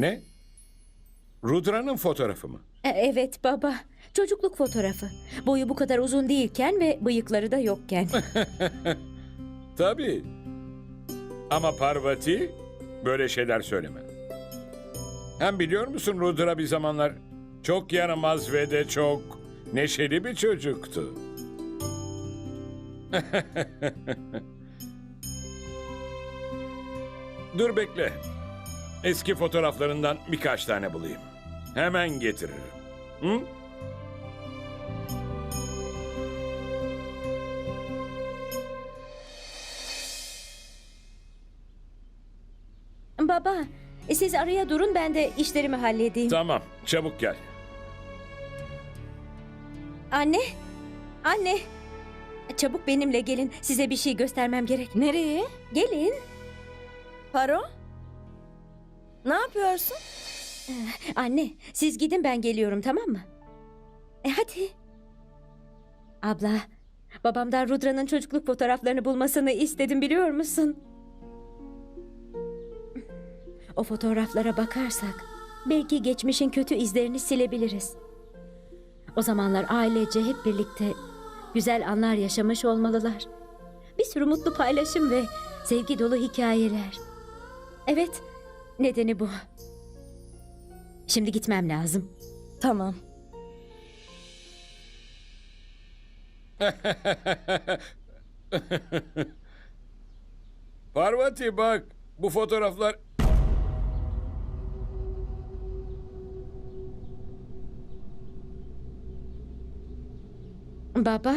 Ne? Rudra'nın fotoğrafı mı? E, Evet baba. Çocukluk fotoğrafı. Boyu bu kadar uzun değilken ve bıyıkları da yokken. Tabii. Ama Parvati böyle şeyler söyleme. Hem biliyor musun Rudra bir zamanlar çok yaramaz ve de çok neşeli bir çocuktu. Dur bekle. Eski fotoğraflarından birkaç tane bulayım. Hemen getiririm. Hı? baba, siz araya durun ben de işlerimi halledeyim. Tamam, çabuk gel. Anne, anne. Çabuk benimle gelin. Size bir şey göstermem gerek. Nereye? Gelin. Paro? Ne yapıyorsun? Anne, siz gidin ben geliyorum tamam mı? E hadi. Abla, babamdan Rudra'nın çocukluk fotoğraflarını bulmasını istedim biliyor musun? O fotoğraflara bakarsak belki geçmişin kötü izlerini silebiliriz. O zamanlar ailece hep birlikte güzel anlar yaşamış olmalılar. Bir sürü mutlu paylaşım ve sevgi dolu hikayeler. Evet, nedeni bu. Şimdi gitmem lazım. Tamam. Parvati bak, bu fotoğraflar Baba,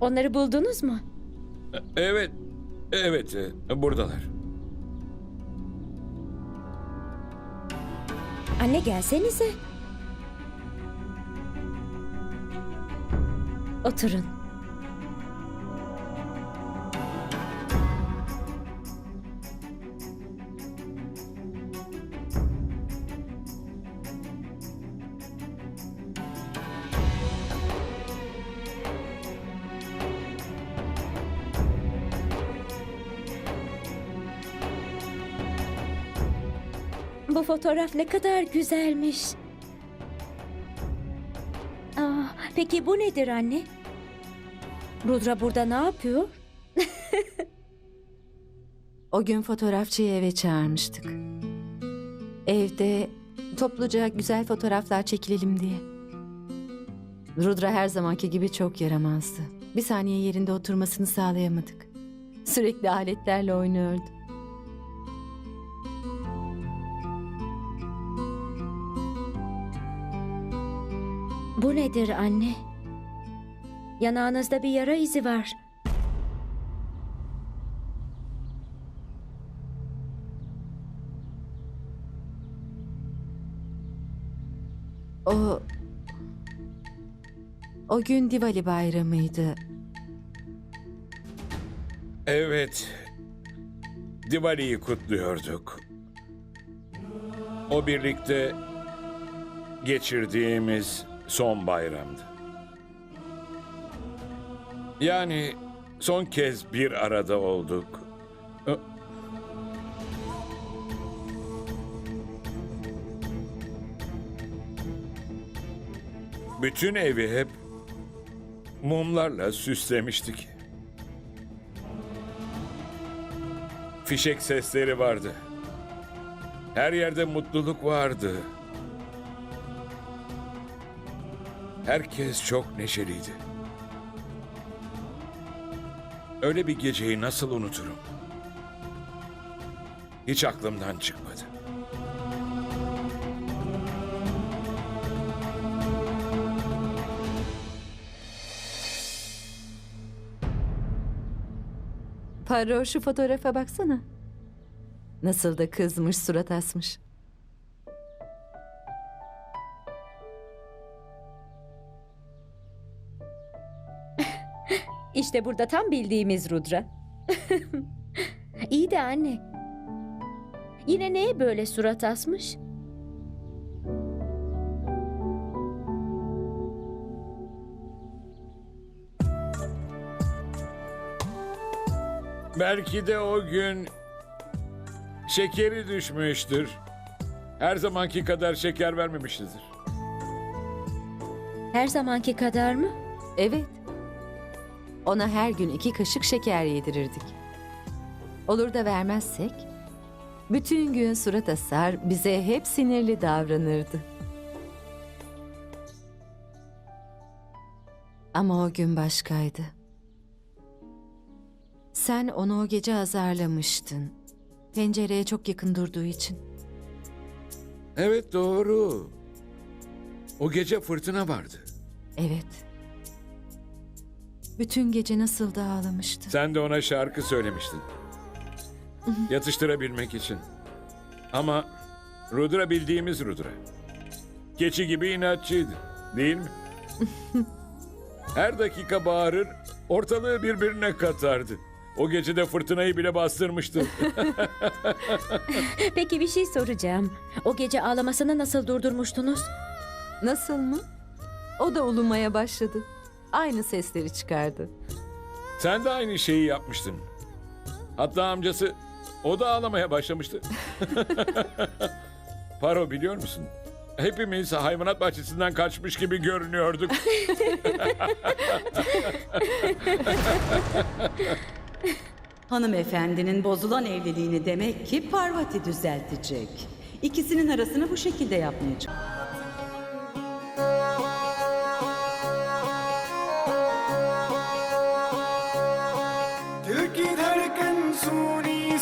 onları buldunuz mu? Evet, evet, e, buradalar. Anne gelsenize. Oturun. Bu fotoğraf ne kadar güzelmiş. Aa, peki bu nedir anne? Rudra burada ne yapıyor? O gün fotoğrafçıyı eve çağırmıştık. Evde topluca güzel fotoğraflar çekilelim diye. Rudra her zamanki gibi çok yaramazdı. Bir saniye yerinde oturmasını sağlayamadık. Sürekli aletlerle oynuyordu. Bu nedir anne? Yanağınızda bir yara izi var. O... O gün Diwali bayramıydı. Evet, Diwali'yi kutluyorduk. O birlikte geçirdiğimiz son bayramdı. Yani son kez bir arada olduk. Bütün evi hep mumlarla süslemiştik. Fişek sesleri vardı. Her yerde mutluluk vardı. Herkes çok neşeliydi. Öyle bir geceyi nasıl unuturum? Hiç aklımdan çıkmadı. Paro şu fotoğrafa baksana. Nasıl da kızmış, surat asmış. İşte burada tam bildiğimiz Rudra. İyi de anne. Yine neye böyle surat asmış? Belki de o gün Şekeri düşmüştür. Her zamanki kadar şeker vermemişizdir. Her zamanki kadar mı? Evet. Ona her gün iki kaşık şeker yedirirdik. Olur da vermezsek, bütün gün surat asar, bize hep sinirli davranırdı. Ama o gün başkaydı. Sen onu o gece azarlamıştın. Pencereye çok yakın durduğu için. Evet doğru. O gece fırtına vardı. Evet. Bütün gece nasıl da ağlamıştı. Sen de ona şarkı söylemiştin. Yatıştırabilmek için. Ama Rudra bildiğimiz Rudra. Keçi gibi inatçıydı. Değil mi? Her dakika bağırır, ortalığı birbirine katardı. O gece de fırtınayı bile bastırmıştı. Peki bir şey soracağım. O gece ağlamasını nasıl durdurmuştunuz? Nasıl mı? O da ulumaya başladı. Aynı sesleri çıkardı. Sen de aynı şeyi yapmıştın. Hatta amcası o da ağlamaya başlamıştı. Paro biliyor musun? Hepimiz hayvanat bahçesinden kaçmış gibi görünüyorduk. Hanımefendinin bozulan evliliğini demek ki Parvati düzeltecek. İkisinin arasını bu şekilde yapmayacak.